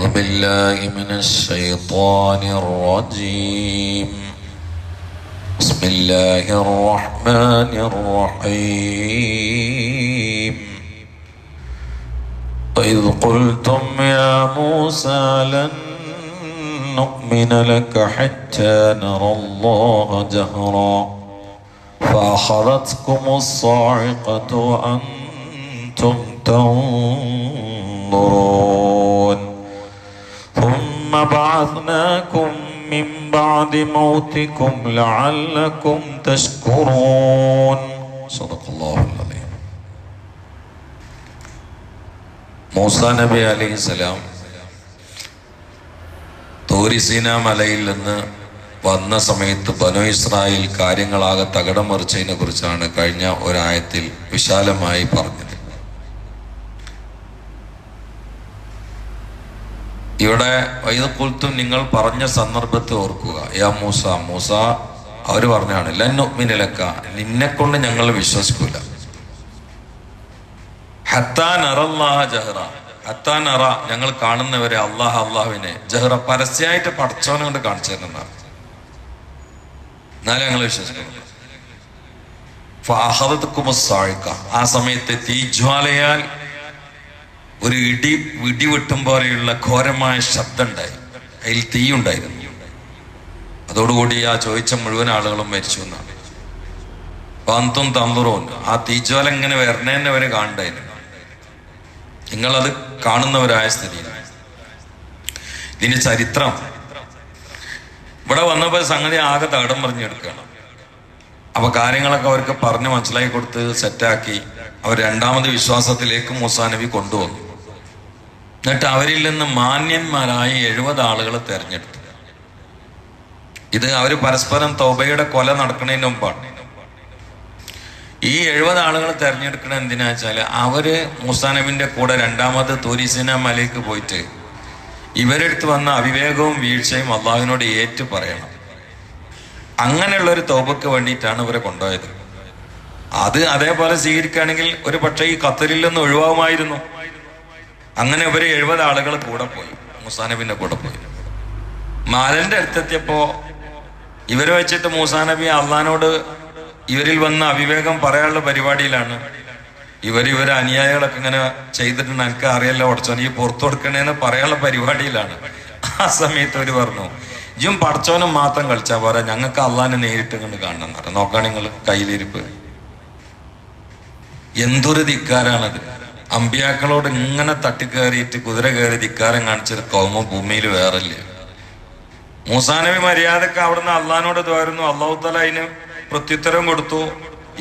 أعوذ بالله من الشيطان الرجيم. بسم الله الرحمن الرحيم. وإذ قلتم يا موسى لن نؤمن لك حتى نرى الله جهرا. فأخذتكم الصاعقة وأنتم تنظرون. بعثناكم من بعد موتكم لعلكم تشكرون صدق الله العظيم മൂസ നബി അലൈഹി സ്വലാം തോരിസീന മലയിൽ നിന്ന് വന്ന സമയത്ത് ബനു ഇസ്രായേൽ കാര്യങ്ങളാകെ തകടം മറിച്ചതിനെ കുറിച്ചാണ് കഴിഞ്ഞ ഒരായത്തിൽ വിശാലമായി പറഞ്ഞത് ഇവിടെ വൈദക്കുൽത്തും നിങ്ങൾ പറഞ്ഞ സന്ദർഭത്തെ ഓർക്കുക. യാ മൂസ മൂസ അവർ പറഞ്ഞാണ് ലന്നുമിനിലക്ക നിന്നെ കൊണ്ട് ഞങ്ങൾ വിശ്വസിക്കൂല. ഹത്താൻ അറല്ലാഹ ജഹ്റ. ഹത്താൻ അറ ഞങ്ങൾ കാണുന്നവരെ അള്ളാഹ് അള്ളാഹുവിനെ ജഹ്റ പരസ്യമായിട്ട് പടച്ചവനെ കൊണ്ട് കാണിച്ചു തരുന്നതാണ്. എന്നാലും ഞങ്ങൾ വിശ്വസിക്കുന്നു. ആ സമയത്ത് തീജ്വാലയാൽ ഒരു ഇടി ഇടിവെട്ടും പോലെയുള്ള ഘോരമായ ശബ്ദം ഉണ്ടായി അതിൽ തീയുണ്ടായിരുന്നു. അതോടുകൂടി ആ ചോദിച്ച മുഴുവൻ ആളുകളും മരിച്ചു എന്നാണ്. പാന്തും തന്തുറോൻ ആ തീജ്വാല ഇങ്ങനെ വരണേന്നെ വരെ കാണണ്ടായിരുന്നു. നിങ്ങളത് കാണുന്നവരായ സ്ഥിതി ഇതിന്റെ ചരിത്രം. ഇവിടെ വന്നപ്പോൾ സംഗതി ആകെ തകടം പറഞ്ഞെടുക്കുകയാണ് അപ്പൊ കാര്യങ്ങളൊക്കെ അവർക്ക് പറഞ്ഞ് മനസ്സിലാക്കി കൊടുത്ത് സെറ്റാക്കി അവർ രണ്ടാമത് വിശ്വാസത്തിലേക്ക് മൂസാനബി കൊണ്ടുവന്നു. എന്നിട്ട് അവരിൽ നിന്ന് മാന്യന്മാരായ എഴുപത് ആളുകളെ തെരഞ്ഞെടുത്തു. ഇത് അവർ പരസ്പരം തൗബയുടെ കൊല നടക്കുന്നതിന് മുമ്പാണ്. ഈ എഴുപത് ആളുകൾ തെരഞ്ഞെടുക്കണ എന്തിനാ വെച്ചാൽ അവർ മുസാനബിന്റെ കൂടെ രണ്ടാമത് തൂരിസിന മലയ്ക്ക് പോയിട്ട് ഇവരെടുത്ത് വന്ന അവിവേകവും വീഴ്ചയും അള്ളാഹുവിനോട് ഏറ്റു പറയണം. അങ്ങനെയുള്ള ഒരു തോപക്ക് വേണ്ടിയിട്ടാണ് ഇവരെ കൊണ്ടുപോയത്. അത് അതേപോലെ സ്വീകരിക്കുകയാണെങ്കിൽ ഒരു പക്ഷേ ഈ ഖത്തറിൽ നിന്ന് ഒഴിവാകുമായിരുന്നു. അങ്ങനെ ഇവർ എഴുപത് ആളുകൾ കൂടെ പോയി. മൂസാനബിന്റെ കൂടെ പോയി. മാലന്റെ അടുത്തെത്തിയപ്പോ ഇവരെ വെച്ചിട്ട് മൂസാനബി അള്ളഹാനോട് ഇവരിൽ വന്ന അവിവേകം പറയാനുള്ള പരിപാടിയിലാണ്. ഇവർ ഇവരെ അനുയായികളൊക്കെ ഇങ്ങനെ ചെയ്തിട്ടുണ്ട്. എനിക്ക് അറിയല്ല ഉടച്ചോൻ ഈ പുറത്തു കൊടുക്കണേന്ന് പറയാനുള്ള പരിപാടിയിലാണ്. ആ സമയത്ത് അവർ പറഞ്ഞു ഇജും പടച്ചോനും മാത്രം കളിച്ചാ പോരാ ഞങ്ങൾക്ക് അള്ളഹാനെ നേരിട്ട് കണ്ട് കാണണം എന്ന് പറഞ്ഞു. നോക്കാം നിങ്ങൾ കയ്യിലിരിപ്പ്. എന്തൊരു ധിക്കാരാണത്. അമ്പിയാക്കളോട് ഇങ്ങനെ തട്ടിക്കേറിയിട്ട് കുതിര കയറി ധിക്കാരം കാണിച്ചൊരു കൗമ ഭൂമിയിൽ വേറല്ലേ? മൂസാനബി മര്യാദയ്ക്ക് അവിടുന്ന് അള്ളഹാനോട് തോരുന്നു അള്ളാഹു തല അതിന് പ്രത്യുത്തരം കൊടുത്തു.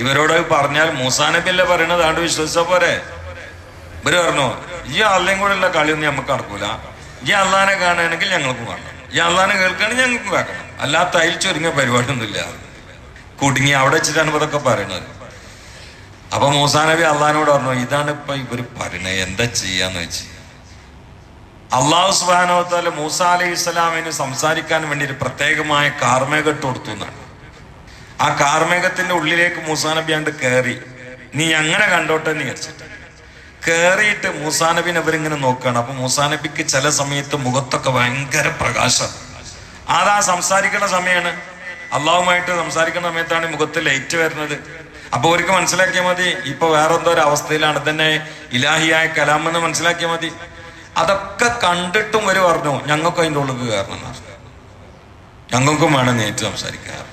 ഇവരോട് പറഞ്ഞാൽ മൂസാനബി അല്ലേ പറയണത്? ആണ്ട് വിശ്വസിച്ച പോരെ? ഇവർ പറഞ്ഞു ഈ അള്ളയും കൂടെ ഉള്ള കളിയൊന്നും നമുക്ക് നടക്കൂല. ഈ അള്ളഹാനെ കാണുകയാണെങ്കിൽ ഞങ്ങൾക്കും കാണണം ഈ അള്ളഹാനെ കേൾക്കുകയാണെങ്കിൽ ഞങ്ങൾക്കും കേൾക്കണം അല്ലാത്ത അതിൽ ചൊരുങ്ങിയ പരിപാടിയൊന്നുമില്ല. കുടുങ്ങി അവിടെ വെച്ചിട്ടാണ് ഇതൊക്കെ പറയണത്. അപ്പൊ മൂസാനബി അള്ളഹാനോട് പറഞ്ഞു ഇതാണ് ഇപ്പൊ ഇവർ പറയുന്നത് എന്താ ചെയ്യാന്ന് വെച്ച്. അള്ളാഹു സുബാനോത്താൽ മൂസ അലൈഹി ഇസ്ലാമിന് സംസാരിക്കാൻ വേണ്ടി ഒരു പ്രത്യേകമായ കാർമേഘട്ട് കൊടുത്തു എന്നാണ്. ആ കാർമേഘത്തിന്റെ ഉള്ളിലേക്ക് മൂസാ നബി ആണ്ട് കയറി നീ അങ്ങനെ കണ്ടോട്ടെ എന്ന് വിചാരിച്ചിട്ട്. കയറിയിട്ട് മൂസാ നബിനെ അവരിങ്ങനെ നോക്കുകയാണ്. അപ്പൊ മൂസാ നബിക്ക് ചില സമയത്ത് മുഖത്തൊക്കെ ഭയങ്കര പ്രകാശം. അതാ സംസാരിക്കുന്ന സമയമാണ് അള്ളാഹുമായിട്ട് സംസാരിക്കുന്ന സമയത്താണ് മുഖത്ത് ലൈറ്റ് വരുന്നത്. അപ്പൊ അവർക്ക് മനസ്സിലാക്കിയാൽ മതി ഇപ്പൊ വേറെന്തോ ഒരു അവസ്ഥയിലാണ്. തന്നെ ഇലാഹിയായ കലാം എന്ന് മനസ്സിലാക്കിയാൽ മതി. അതൊക്കെ കണ്ടിട്ടും ഒരു പറഞ്ഞു ഞങ്ങൾക്ക് അതിന്റെ ഉള്ളിൽ കയറണം. ഞങ്ങൾക്കും വേണം നേരിട്ട് സംസാരിക്കാറ്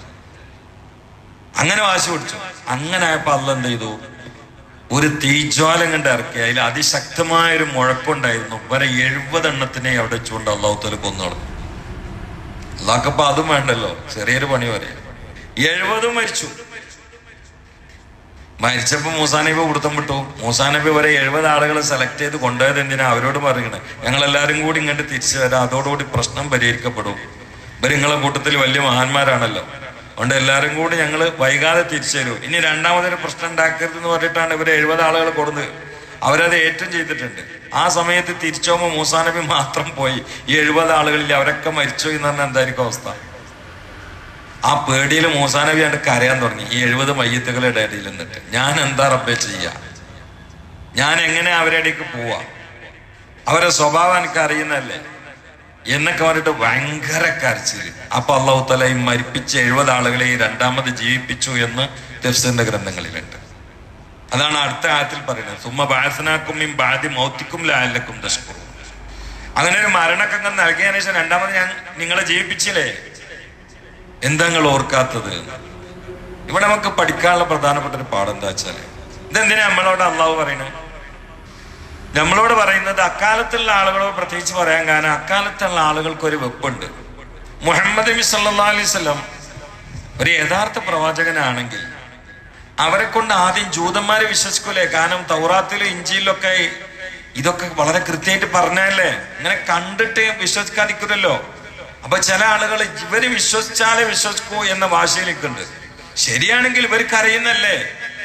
അങ്ങനെ വാശി പിടിച്ചു. അങ്ങനെ ആയപ്പോ അല്ല എന്ത് ചെയ്തു? ഒരു തീജ്വാലം കണ്ട് ഇറക്കി. അതിൽ അതിശക്തമായ ഒരു മുഴക്കമുണ്ടായിരുന്നു വരെ എഴുപത് എണ്ണത്തിനെ അവിടെ വെച്ചുകൊണ്ട് അള്ളാഹുത്തല കൊന്നു നടന്നു അള്ളാഹ്ക്കപ്പോ അതും വേണ്ടല്ലോ. ചെറിയൊരു പണി വരെ എഴുപതും മരിച്ചു. മരിച്ചപ്പോ മൂസാനബി കൊടുത്തം വിട്ടു. മൂസാനബി വരെ എഴുപത് ആളുകളെ സെലക്ട് ചെയ്ത് കൊണ്ടുപോയത് എന്തിനാ? അവരോട് പറയണേ ഞങ്ങൾ എല്ലാരും കൂടി ഇങ്ങോട്ട് തിരിച്ചു വരാം. അതോടുകൂടി പ്രശ്നം പരിഹരിക്കപ്പെടും. ഇവർ നിങ്ങളെ കൂട്ടത്തിൽ വലിയ മഹാന്മാരാണല്ലോ. അതുകൊണ്ട് എല്ലാരും കൂടി ഞങ്ങൾ വൈകാതെ തിരിച്ചു തരും ഇനി രണ്ടാമതൊരു പ്രശ്നം ഉണ്ടാക്കരുത് എന്ന് പറഞ്ഞിട്ടാണ് ഇവർ എഴുപത് ആളുകൾ കൊടുന്നത് അവരത് ഏറ്റവും ചെയ്തിട്ടുണ്ട്. ആ സമയത്ത് തിരിച്ചു മൂസാനബി മാത്രം പോയി. ഈ എഴുപത് ആളുകളിൽ അവരൊക്കെ മരിച്ചു എന്ന് പറഞ്ഞാൽ എന്തായിരിക്കും അവസ്ഥ? ആ പേടിയിൽ മൂസാനബി കണ്ട് കരയാൻ തുടങ്ങി. ഈ എഴുപത് മയ്യത്തുകളുടെ ഇടയിൽ നിന്നിട്ട്. ഞാൻ എന്താ റബ്ബെ ചെയ്യാ? ഞാൻ എങ്ങനെ അവരുടെ ഇടയ്ക്ക് പോവാ? അവരെ സ്വഭാവം എനിക്ക് അറിയുന്നല്ലേ എന്നൊക്കെ പറഞ്ഞിട്ട് ഭയങ്കര കരച്ചിൽ. അപ്പൊ അള്ളാഹു തല ഈ മരിപ്പിച്ച എഴുപത് ആളുകളെ ഈ രണ്ടാമത് ജീവിപ്പിച്ചു എന്ന് തെഫ്സിന്റെ ഗ്രന്ഥങ്ങളിലുണ്ട്. അതാണ് അടുത്ത ആയത്തിൽ പറയുന്നത്. സുമ്മ ബാസനാക്കും ബാദി മൗത്തിക്കും ലാലക്കും തഷ്കുറും അങ്ങനെ ഒരു മരണക്കങ്ങൾ നൽകിയതിനു ശേഷം രണ്ടാമത് ഞാൻ നിങ്ങളെ ജീവിപ്പിച്ചില്ലേ? എന്താ നിങ്ങൾ ഓർക്കാത്തത്? ഇവിടെ നമുക്ക് പഠിക്കാനുള്ള പ്രധാനപ്പെട്ട ഒരു പാഠം എന്താ വെച്ചാൽ ഇതെന്തിനാ നമ്മളോട് അള്ളാഹു പറയണേ നമ്മളോട് പറയുന്നത് അക്കാലത്തുള്ള ആളുകളോട് പ്രത്യേകിച്ച് പറയാൻ കാരണം അക്കാലത്തുള്ള ആളുകൾക്ക് ഒരു വെപ്പുണ്ട്. മുഹമ്മദ് നബി സല്ലാ അലൈഹി സ്വലം ഒരു യഥാർത്ഥ പ്രവാചകനാണെങ്കിൽ അവരെ കൊണ്ട് ആദ്യം ജൂതന്മാരെ വിശ്വസിക്കൂലേ? കാരണം തൗറാത്തിലും ഇഞ്ചിയിലൊക്കെ ഇതൊക്കെ വളരെ കൃത്യമായിട്ട് പറഞ്ഞല്ലേ ഇങ്ങനെ കണ്ടിട്ട് വിശ്വസിക്കാതിരിക്കില്ലല്ലോ അപ്പൊ ചില ആളുകൾ ഇവർ വിശ്വസിച്ചാലേ വിശ്വസിക്കൂ എന്ന ഭാഷയിലേക്കുണ്ട്. ശരിയാണെങ്കിൽ ഇവർക്ക് അറിയുന്നല്ലേ?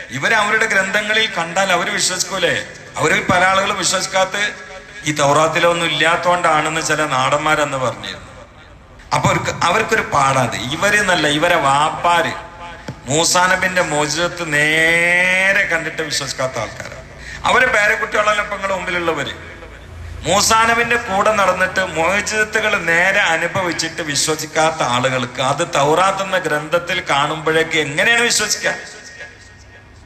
ഇവർ അവരുടെ ഗ്രന്ഥങ്ങളിൽ കണ്ടാൽ അവർ വിശ്വസിക്കൂലേ? അവരിൽ പല ആളുകൾ വിശ്വസിക്കാത്ത ഈ തൗറാത്തിലൊന്നും ഇല്ലാത്തോണ്ടാണെന്ന് ചില നാടന്മാരെന്ന് പറഞ്ഞിരുന്നു. അപ്പൊ അവർക്ക് അവർക്കൊരു പാടാത് ഇവർ എന്നല്ല ഇവരെ വാപ്പാര് മൂസാനബിന്റെ മോചിതത്ത് നേരെ കണ്ടിട്ട് വിശ്വസിക്കാത്ത ആൾക്കാരാണ്. അവരെ പേരക്കുട്ടികളെല്ലാം ഇപ്പൊ നിങ്ങളുടെ മുമ്പിലുള്ളവര്. മൂസാനബിന്റെ കൂടെ നടന്നിട്ട് മോചിതത്തുകൾ നേരെ അനുഭവിച്ചിട്ട് വിശ്വസിക്കാത്ത ആളുകൾക്ക് അത് തൗറാത്ത് എന്ന ഗ്രന്ഥത്തിൽ കാണുമ്പോഴേക്ക് എങ്ങനെയാണ് വിശ്വസിക്കാൻ?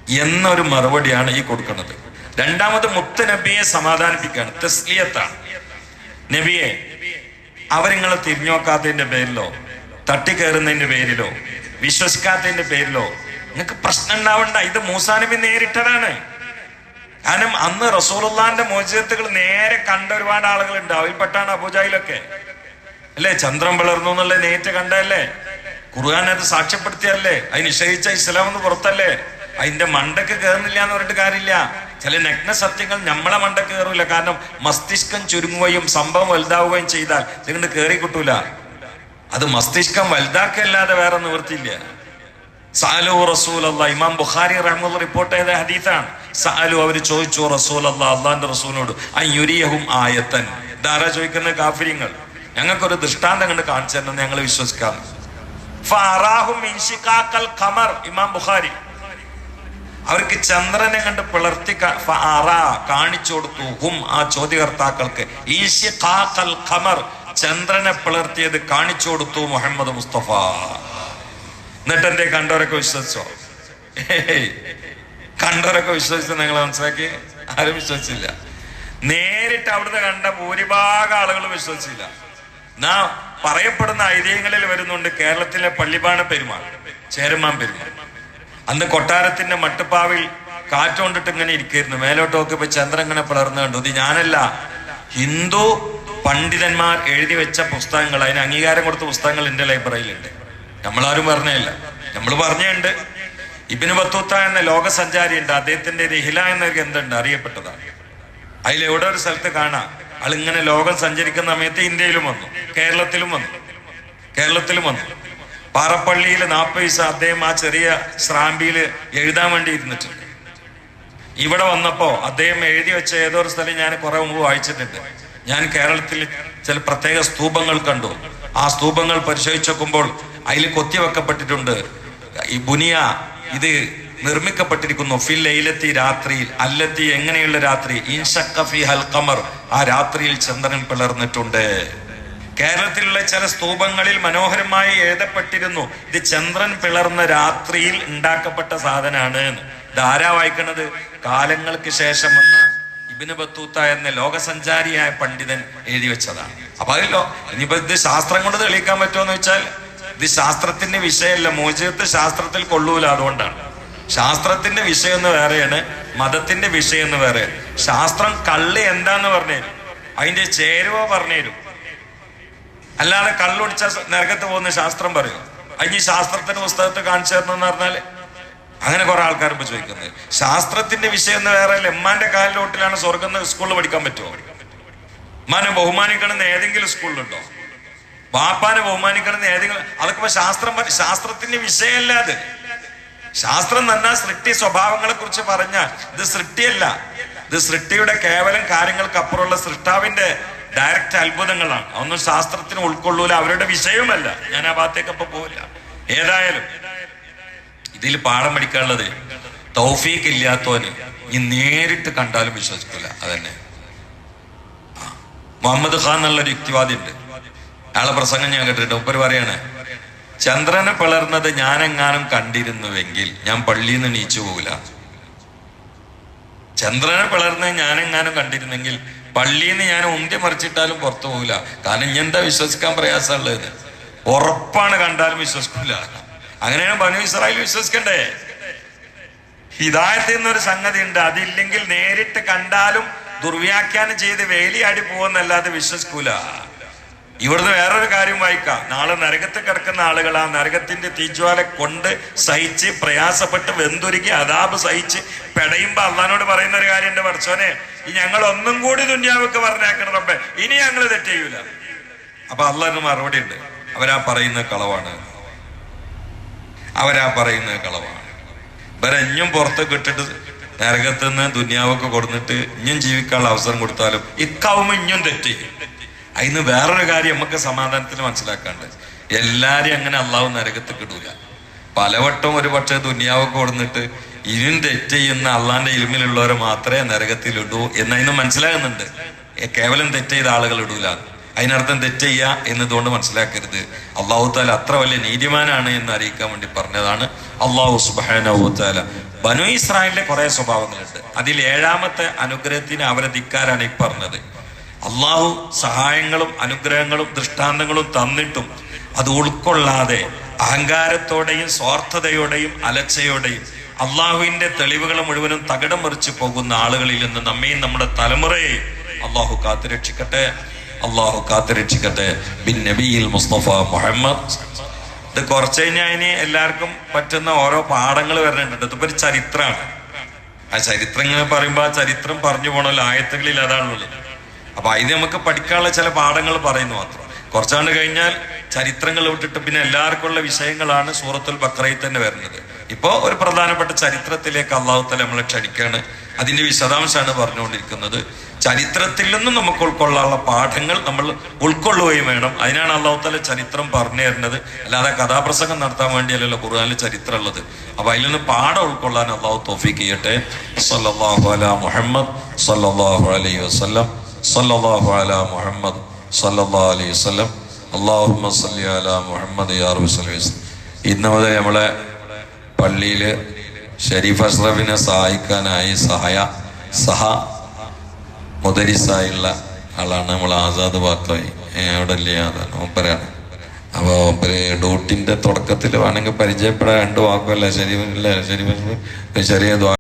എന്നൊരു മറുപടിയാണ് ഈ കൊടുക്കുന്നത്. രണ്ടാമത് മുത്ത് നബിയെ സമാധാനിപ്പിക്കുകയാണ്. തസ്ലിയത്താണ്. നബിയെ അവരിങ്ങളെ തിരിഞ്ഞോക്കാത്തതിന്റെ പേരിലോ തട്ടിക്കയറുന്നതിന്റെ പേരിലോ വിശ്വസിക്കാത്തതിന്റെ പേരിലോ നിങ്ങൾക്ക് പ്രശ്നം ഉണ്ടാവണ്ട. ഇത് മൂസാനബി നേരിട്ടതാണ്. കാരണം അന്ന് റസൂലുള്ളാന്റെ മോചിതത്തുകൾ നേരെ കണ്ട ഒരുപാട് ആളുകളുണ്ട്. അവയിൽപ്പെട്ടാണ് അബുജായിലൊക്കെ അല്ലേ? ചന്ദ്രം പിളർന്നു എന്നുള്ള നേറ്റ് കണ്ടല്ലേ ഖുർആൻ അത് സാക്ഷ്യപ്പെടുത്തിയല്ലേ അത് നിഷേധിച്ച ഇസ്ലാം എന്ന് പുറത്തല്ലേ? അതിന്റെ മണ്ടക്ക് കയറുന്നില്ല എന്ന് പറഞ്ഞിട്ട് കാര്യമില്ല. ചില നഗ്ന സത്യങ്ങൾ നമ്മളെ മണ്ടക്ക് കയറില്ല കാരണം മസ്തിഷ്കം ചുരുങ്ങുകയും സംഭവം വലുതാവുകയും ചെയ്താൽ ഇതികൊണ്ട് കയറി കിട്ടൂല. അത് മസ്തിഷ്കം വലുതാക്കല്ലാതെ വേറെ നിവൃത്തിയില്ല. സാലു റസൂൽ അള്ളാഹ് ഇമാം ബുഖാരി റഹ്മുള്ള റിപ്പോർട്ട് ചെയ്ത ഹദീസാണ്. സാലു അവർ ചോദിച്ചു റസൂൽ അള്ളാഹ് അള്ളാന്റെ റസൂലിനോട് അയ്യുരിയഹും ആയത്തൻ. ഇതാരാ ചോദിക്കുന്ന കാഫര്യങ്ങൾ? ഞങ്ങൾക്കൊരു ദൃഷ്ടാന്തം കണ്ട് കാണിച്ചു തരണം ഞങ്ങൾ വിശ്വസിക്കാം. ഖമർ ഇമാം ബുഖാരി. അവർക്ക് ചന്ദ്രനെ കണ്ട് പിളർത്തി കാണിച്ചു കൊടുത്തു. ഹും ആ ചോദ്യകർത്താക്കൾക്ക് ഖമർ ചന്ദ്രനെ പിളർത്തിയത് കാണിച്ചു കൊടുത്തു മുഹമ്മദ് മുസ്തഫ. എന്നിട്ട് എന്റെ കണ്ടവരൊക്കെ വിശ്വസിച്ചോ. കണ്ടവരൊക്കെ വിശ്വസിച്ച് നിങ്ങൾ മനസ്സിലാക്കി? ആരും വിശ്വസിച്ചില്ല. നേരിട്ട് അവിടുന്ന് കണ്ട ഭൂരിഭാഗം ആളുകൾ വിശ്വസിച്ചില്ല. നാ പറയപ്പെടുന്ന ഐതിഹ്യങ്ങളിൽ വരുന്നുണ്ട് കേരളത്തിലെ പള്ളിപാണ പെരുമാൾ ചേരമാൻ പെരുമാൾ. അന്ന് കൊട്ടാരത്തിന്റെ മട്ടുപ്പാവിൽ കാറ്റുകൊണ്ടിട്ട് ഇങ്ങനെ ഇരിക്കായിരുന്നു. മേലോട്ട് നോക്കിയപ്പോ ചന്ദ്രൻ ഇങ്ങനെ പിളർന്നു കണ്ടു. ഇത് ഞാനല്ല ഹിന്ദു പണ്ഡിതന്മാർ എഴുതി വെച്ച പുസ്തകങ്ങൾ. അതിന് അംഗീകാരം കൊടുത്ത പുസ്തകങ്ങൾ എന്റെ ലൈബ്രറിയിലുണ്ട്. നമ്മളാരും പറഞ്ഞേയില്ല. നമ്മൾ പറഞ്ഞുണ്ട് ഇബിന് ബത്തൂത്ത എന്ന ലോകസഞ്ചാരി ഉണ്ട് അദ്ദേഹത്തിന്റെ രഹില എന്ന ഗ്രന്ഥമുണ്ട്. അറിയപ്പെട്ടതാണ്. അതിൽ എവിടെ ഒരു സ്ഥലത്ത് കാണാം. ആൾ ഇങ്ങനെ ലോകം സഞ്ചരിക്കുന്ന സമയത്ത് ഇന്ത്യയിലും വന്നു. കേരളത്തിലും വന്നു. കേരളത്തിലും വന്നു. പാറപ്പള്ളിയിൽ നാൽപ്പത് വയസ്സ് അദ്ദേഹം ആ ചെറിയ സ്രാമ്പിയിൽ എഴുതാൻ വേണ്ടി ഇരുന്നിട്ടുണ്ട്. ഇവിടെ വന്നപ്പോ അദ്ദേഹം എഴുതി വെച്ച ഏതോ ഒരു സ്ഥലം ഞാൻ കുറെ മുമ്പ് വായിച്ചിട്ടുണ്ട്. ഞാൻ കേരളത്തിൽ ചില പ്രത്യേക സ്തൂപങ്ങൾ കണ്ടു. ആ സ്തൂപങ്ങൾ പരിശോധിച്ച് നോക്കുമ്പോൾ അതിൽ വെക്കപ്പെട്ടിട്ടുണ്ട് ഈ ബുനിയ ഇത് നിർമ്മിക്കപ്പെട്ടിരിക്കുന്നു. ഫിൽ ലൈലത്തി രാത്രിയിൽ. അല്ലത്തി എങ്ങനെയുള്ള രാത്രി? ഇൻഷക്കഫി ഹൽക്കമർ ആ രാത്രിയിൽ ചന്ദ്രൻ പിളർന്നിട്ടുണ്ട്. കേരളത്തിലുള്ള ചില സ്തൂപങ്ങളിൽ മനോഹരമായി എഴുതപ്പെട്ടിരുന്നു. ഇത് ചന്ദ്രൻ പിളർന്ന രാത്രിയിൽ ഉണ്ടാക്കപ്പെട്ട സാധനമാണ്. ഇത് ആരാ വായിക്കണത്? കാലങ്ങൾക്ക് ശേഷം വന്ന ഇബിന് ബത്തൂത്ത എന്ന ലോകസഞ്ചാരിയായ പണ്ഡിതൻ എഴുതി വെച്ചതാണ്. അപ്പൊ അതിലോ ഇനിയിപ്പോ ഇത് ശാസ്ത്രം കൊണ്ട് തെളിയിക്കാൻ പറ്റുമോ എന്ന് വെച്ചാൽ ഇത് ശാസ്ത്രത്തിന്റെ വിഷയമല്ല. മോചിതത്ത് ശാസ്ത്രത്തിൽ കൊള്ളൂല അതുകൊണ്ടാണ്. ശാസ്ത്രത്തിന്റെ വിഷയം എന്ന് വേറെയാണ് മതത്തിന്റെ വിഷയം എന്ന് വേറെ ശാസ്ത്രം കള്ള് എന്താന്ന് പറഞ്ഞുതരും അതിന്റെ ചേരുവ പറഞ്ഞുതരും അല്ലാതെ കള്ളൊടിച്ച നരകത്ത് പോകുന്ന ശാസ്ത്രം പറയും? അതിന് ശാസ്ത്രത്തിന്റെ പുസ്തകത്തെ കാണിച്ചു തരണമെന്ന് പറഞ്ഞാൽ അങ്ങനെ കുറെ ആൾക്കാർ ഇപ്പൊ ചോദിക്കുന്നത്. ശാസ്ത്രത്തിന്റെ വിഷയം എന്ന് വേറെ എമ്മാന്റെ കാലിലോട്ടിലാണ് സ്വർഗം സ്കൂളിൽ പഠിക്കാൻ പറ്റുമോ? ഉമ്മാനെ ബഹുമാനിക്കണമെന്ന് ഏതെങ്കിലും സ്കൂളിലുണ്ടോ? വാപ്പാനെ ബഹുമാനിക്കണമെന്ന് ഏതെങ്കിലും അതൊക്കെ ശാസ്ത്രം ശാസ്ത്രത്തിന്റെ വിഷയമല്ല അത്. ശാസ്ത്രം തന്നെ സൃഷ്ടി സ്വഭാവങ്ങളെ കുറിച്ച് പറഞ്ഞാൽ ഇത് സൃഷ്ടിയല്ല. ഇത് സൃഷ്ടിയുടെ കേവലം കാര്യങ്ങൾക്ക് അപ്പുറമുള്ള സൃഷ്ടാവിന്റെ ഡയറക്റ്റ് അത്ഭുതങ്ങളാണ്. അതൊന്നും ശാസ്ത്രത്തിന് ഉൾക്കൊള്ളൂല. അവരുടെ വിഷയവുമല്ല ഞാൻ ആ ഭാഗത്തേക്ക് അപ്പൊ പോവില്ല. ഏതായാലും ഇതിൽ പാഠം പഠിക്കാനുള്ളത് തൗഫീഖ് ഇല്ലാത്തവന് ഇനി നേരിട്ട് കണ്ടാലും വിശ്വസിക്കില്ല. അതന്നെ. മുഹമ്മദ് ഖാൻ എന്നുള്ള ഒരു യുക്തിവാദി ഉണ്ട് അയാളെ പ്രസംഗം ഞാൻ കേട്ടിട്ട് ഉപ്പര് പറയാണ് ചന്ദ്രനെ പിളർന്നത് ഞാനെങ്ങാനും കണ്ടിരുന്നുവെങ്കിൽ ഞാൻ പള്ളിയിൽ നിന്ന് നീച്ചു പോകില്ല ചന്ദ്രനെ പിളർന്നത് ഞാനെങ്ങാനും കണ്ടിരുന്നെങ്കിൽ പള്ളിയിൽ നിന്ന് ഞാൻ ഉന്തി മറിച്ചിട്ടാലും പുറത്തു പോകില്ല കാരണം ഇനി എന്താ വിശ്വസിക്കാൻ പ്രയാസമുള്ളത്? ഉറപ്പാണ് കണ്ടാലും വിശ്വസിക്കില്ല അങ്ങനെയാണ് ബനു ഇസ്രായേൽ വിശ്വസിക്കണ്ടേ? ഹിദായത്തിൽ നിന്നൊരു സംഗതി ഉണ്ട് അതില്ലെങ്കിൽ നേരിട്ട് കണ്ടാലും ദുർവ്യാഖ്യാനം ചെയ്ത് വേലിയാടി പോകുന്നല്ലാതെ വിശ്വസിക്കൂല. ഇവിടുന്ന് വേറൊരു കാര്യം വായിക്കാം. നാളെ നരകത്തിൽ കിടക്കുന്ന ആളുകൾ ആ നരകത്തിന്റെ തീജ്വാല കൊണ്ട് സഹിച്ച് പ്രയാസപ്പെട്ട് വെന്തുരുക്കി അതാപ് സഹിച്ച് പെടയുമ്പോ അള്ളഹാനോട് പറയുന്ന ഒരു കാര്യം എന്റെ പറച്ചോനെ ഞങ്ങൾ ഒന്നും കൂടി ദുന്യാവക്ക് പറഞ്ഞേക്കണം റബ്ബേ ഇനി ഞങ്ങൾ തെറ്റ് ചെയ്യൂല. അപ്പൊ അള്ളാഹിന് മറുപടി ഉണ്ട്. അവരാ പറയുന്ന കളവാണ്. അവരാ പറയുന്ന കളവാണ്. ഇവരെഞ്ഞും പുറത്ത് കിട്ടിട്ട് നരകത്തുനിന്ന് നരകത്ത് നിന്ന് ദുന്യാവൊക്കെ കൊടുത്തിട്ട് ഇഞ്ഞും ജീവിക്കാനുള്ള അവസരം കൊടുത്താലും ഇക്കാവുമ്പോ ഇഞ്ഞും തെറ്റ് അതിന് വേറൊരു കാര്യം നമുക്ക് സമാധാനത്തിൽ മനസ്സിലാക്കാണ്ട്. എല്ലാരും അങ്ങനെ അള്ളാഹു നരകത്തിൽ കിടൂല പലവട്ടം ഒരു പക്ഷേ ദുന്യാവൊക്കെ കൊടുന്നിട്ട് ഇനിയും തെറ്റ് ചെയ്യുന്ന അള്ളാന്റെ ഇൽമിലുള്ളവരെ മാത്രമേ നരകത്തിൽ ഇടൂ എന്നതിന് മനസ്സിലാകുന്നുണ്ട് കേവലം തെറ്റ് ചെയ്ത ആളുകൾ ഇടൂല. അതിനർത്ഥം തെറ്റ് ചെയ്യുക എന്നതുകൊണ്ട് മനസ്സിലാക്കരുത്. അള്ളാഹു താല അത്ര വലിയ നീതിമാനാണ് എന്ന് അറിയിക്കാൻ വേണ്ടി പറഞ്ഞതാണ് അള്ളാഹു സുബാനഹു ബനു ഇസ്രായേലിന്റെ കുറെ സ്വഭാവങ്ങളുണ്ട്. അതിൽ ഏഴാമത്തെ അനുഗ്രഹത്തിന് അവരെ ധിക്കാരാണ് ഈ പറഞ്ഞത്. അള്ളാഹു സഹായങ്ങളും അനുഗ്രഹങ്ങളും ദൃഷ്ടാന്തങ്ങളും തന്നിട്ടും അത് ഉൾക്കൊള്ളാതെ അഹങ്കാരത്തോടെയും സ്വാർത്ഥതയോടെയും അലച്ചയോടെയും അള്ളാഹുവിന്റെ തെളിവുകൾ മുഴുവനും തകിടം മറിച്ചു പോകുന്ന ആളുകളിൽ നിന്ന് നമ്മയും നമ്മുടെ തലമുറയെ അള്ളാഹു കാത്തുരക്ഷിക്കട്ടെ അള്ളാഹു കാത്തുരക്ഷിക്കട്ടെ ബിൻ നബിയിൽ മുസ്തഫ മുഹമ്മദ്. ഇത് കുറച്ച് കഴിഞ്ഞാൽ ഇനി എല്ലാവർക്കും പറ്റുന്ന ഓരോ പാഠങ്ങൾ വരുന്നുണ്ട് ഇതിപ്പോ ഒരു ചരിത്രമാണ്. ആ ചരിത്രം ഇങ്ങനെ പറയുമ്പോ ആ ചരിത്രം പറഞ്ഞു പോണല്ലോ ആയത്തുകളിൽ അതാണുള്ളത്. അപ്പൊ അതിന് നമുക്ക് പഠിക്കാനുള്ള ചില പാഠങ്ങൾ പറയുന്നു മാത്രം. കുറച്ചാണ്ട് കഴിഞ്ഞാൽ ചരിത്രങ്ങൾ വിട്ടിട്ട് പിന്നെ എല്ലാവർക്കുള്ള വിഷയങ്ങളാണ് സൂറത്തുൽ ബക്രയിൽ തന്നെ വരുന്നത്. ഇപ്പോൾ ഒരു പ്രധാനപ്പെട്ട ചരിത്രത്തിലേക്ക് അള്ളാഹുത്തല നമ്മളെ ക്ഷണിക്കാണ്. അതിന്റെ വിശദാംശമാണ് പറഞ്ഞുകൊണ്ടിരിക്കുന്നത്. ചരിത്രത്തിൽ നിന്നും നമുക്ക് ഉൾക്കൊള്ളാനുള്ള പാഠങ്ങൾ നമ്മൾ ഉൾക്കൊള്ളുകയും വേണം. അതിനാണ് അള്ളാഹുത്തല ചരിത്രം പറഞ്ഞു തരുന്നത്. അല്ലാതെ കഥാപ്രസംഗം നടത്താൻ വേണ്ടിയല്ലല്ലോ ഖുർആനിൽ ചരിത്രം ഉള്ളത്. അപ്പൊ അതിൽ നിന്ന് പാഠം ഉൾക്കൊള്ളാൻ അള്ളാഹു തോഫിക്ക് ചെയ്യട്ടെ. സല്ലല്ലാഹു അലാ മുഹമ്മദ് സല്ലാഹു അലൈഹി വസല്ലം. സല്ലല്ലാഹു അലാ മുഹമ്മദ് സല്ലല്ലാഹു അലൈഹി വസല്ലം. അല്ലാഹുമ്മ സല്ലി അലാ മുഹമ്മദ് യാ റബ്ബി സല്ലി ഇന്ന് മുതൽ നമ്മളെ പള്ളിയിൽ ഷരീഫ് അഷ്റഫിനെ സഹായിക്കാനായി സഹായ സഹ മുദരിസായുള്ള ആളാണ് നമ്മൾ ആസാദ് ബാക്കായി അവിടെ ഇല്ലേ അതാണ് മൂപ്പരാണ് അപ്പോൾ മൂപ്പര് ഡ്യൂട്ടിന്റെ തുടക്കത്തിൽ വേണമെങ്കിൽ പരിചയപ്പെടാൻ രണ്ട് വാക്കുമല്ല? ശരി ഷരീഫ് ചെറിയ